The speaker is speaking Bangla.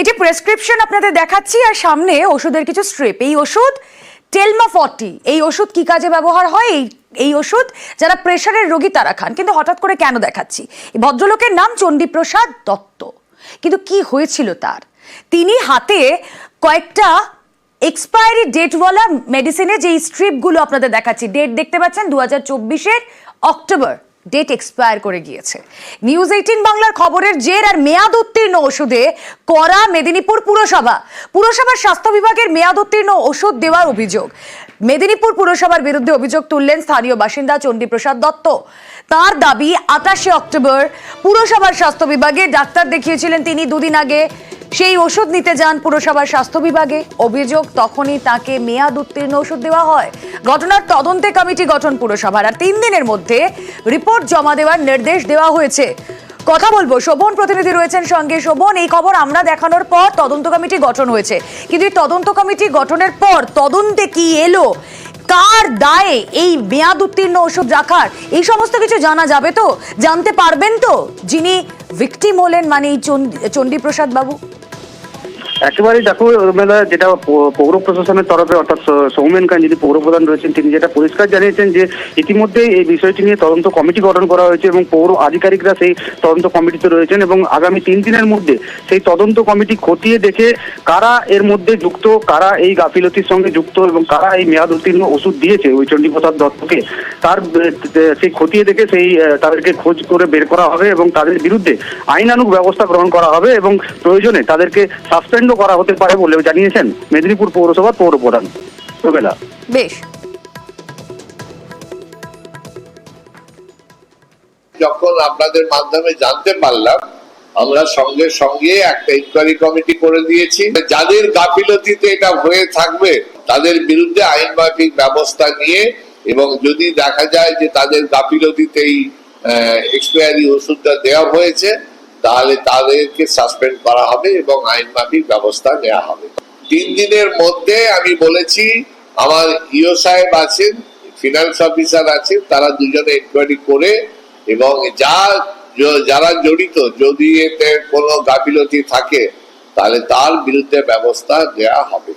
এটি প্রেসক্রিপশন আপনাদের দেখাচ্ছি, আর সামনে ওষুধের কিছু স্ট্রিপ এই ওষুধ টেলমা ফর্টি এই ওষুধ কি কাজে ব্যবহার হয়? এই এই ওষুধ যারা প্রেশারের রোগী তারা খান। কিন্তু হঠাৎ করে কেন দেখাচ্ছি? এই ভদ্রলোকের নাম চণ্ডীপ্রসাদ দত্ত। কিন্তু কি হয়েছিল তার? তিনি হাতে কয়েকটা এক্সপায়ারি ডেটওয়ালা মেডিসিনে যে স্ট্রিপগুলো আপনাদের দেখাচ্ছি ডেট দেখতে পাচ্ছেন দু হাজার চব্বিশের অক্টোবর। ডেট এক্সপায়ার করে গিয়েছে। নিউজ এইটিন বাংলার খবরের জের আর মেয়াদ উত্তীর্ণ ওষুধে করা মেদিনীপুর পুরসভা। পুরসভার স্বাস্থ্য বিভাগের মেয়াদ উত্তীর্ণ ওষুধ দেওয়ার অভিযোগ। মেদিনীপুর পুরসভার বিরুদ্ধে অভিযোগ তুললেন স্থানীয় বাসিন্দা চণ্ডীপ্রসাদ দত্ত। তার দাবি আঠাশে অক্টোবর পুরসভার স্বাস্থ্য বিভাগে ডাক্তার দেখিয়েছিলেন তিনি দুদিন আগে। সেই ওষুধ নিতে যান পুরসভার স্বাস্থ্য বিভাগে। অভিযোগ, তখনই তাকে মেয়াদ উত্তীর্ণ ওষুধ দেওয়া হয়। ঘটনার তদন্তে কমিটি গঠন পুরসভার, আর তিন দিনের মধ্যে রিপোর্ট জমা দেওয়ার নির্দেশ দেওয়া হয়েছে। কথা বলব, শোভন প্রতিনিধি রয়েছেন সঙ্গে। শোভন, এই খবর আমরা দেখানোর পর তদন্ত কমিটি গঠন হয়েছে। কিন্তু এই তদন্ত কমিটি গঠনের পর তদন্তে কি এলো? কার দায়ে এই মেয়াদ উত্তীর্ণ ওষুধ রাখার? এই সমস্ত কিছু জানা যাবে তো? জানতে পারবেন তো? যিনি ভিকটিম হলেন মানে এই চণ্ডী- চণ্ডীপ্রসাদ বাবু। একেবারেই দেখো রুমেলা যেটা পৌর প্রশাসনের তরফে, অর্থাৎ সৌমেন খান যিনি পৌর প্রধান রয়েছেন, তিনি যেটা পরিষ্কার জানিয়েছেন যে ইতিমধ্যে এই বিষয়টি নিয়ে তদন্ত কমিটি গঠন করা হয়েছে এবং পৌর আধিকারিকরা সেই তদন্ত কমিটিতে রয়েছেন এবং আগামী তিন দিনের মধ্যে সেই তদন্ত কমিটি খতিয়ে দেখে কারা এর মধ্যে যুক্ত, কারা এই গাফিলতির সঙ্গে যুক্ত এবং কারা এই মেয়াদ উত্তীর্ণ ওষুধ দিয়েছে ওই চণ্ডীপ্রসাদ দত্তকে, তার সেই খতিয়ে দেখে সেই তাদেরকে খোঁজ করে বের করা হবে এবং তাদের বিরুদ্ধে আইনানুগ ব্যবস্থা গ্রহণ করা হবে এবং প্রয়োজনে তাদেরকে সাসপেন্ডও করা হতে পারে বলে জানিয়েছেন মেদিনীপুর পৌরসভার পৌর প্রধান রুবেলা। বেশ। যখন আপনাদের মাধ্যমে জানতে পারলাম আমরা সঙ্গে সঙ্গে একটা ইনকোয়ারি কমিটি করে দিয়েছি। যাদের গাফিলতিতে এটা হয়ে থাকবে তাদের বিরুদ্ধে আইন মাফিক ব্যবস্থা নিয়ে এবং যদি দেখা যায় যে তাদের গাফিলতিতে গাফিলতিতেই এক্সপায়ারি ওষুধটা দেওয়া হয়েছে তাহলে তাদেরকে সাসপেন্ড করা হবে এবং আইন মাফিক ব্যবস্থা নেওয়া হবে। তিন দিনের মধ্যে আমি বলেছি, আমার ইও সাহেব আছেন ফিনান্স অফিসার আছেন, তারা দুজনে ইনকোয়ারি করে এবং যা যারা জড়িত, যদি এতে কোনো গাফিলতি থাকে, তাহলে তার বিরুদ্ধে ব্যবস্থা দেওয়া হবে।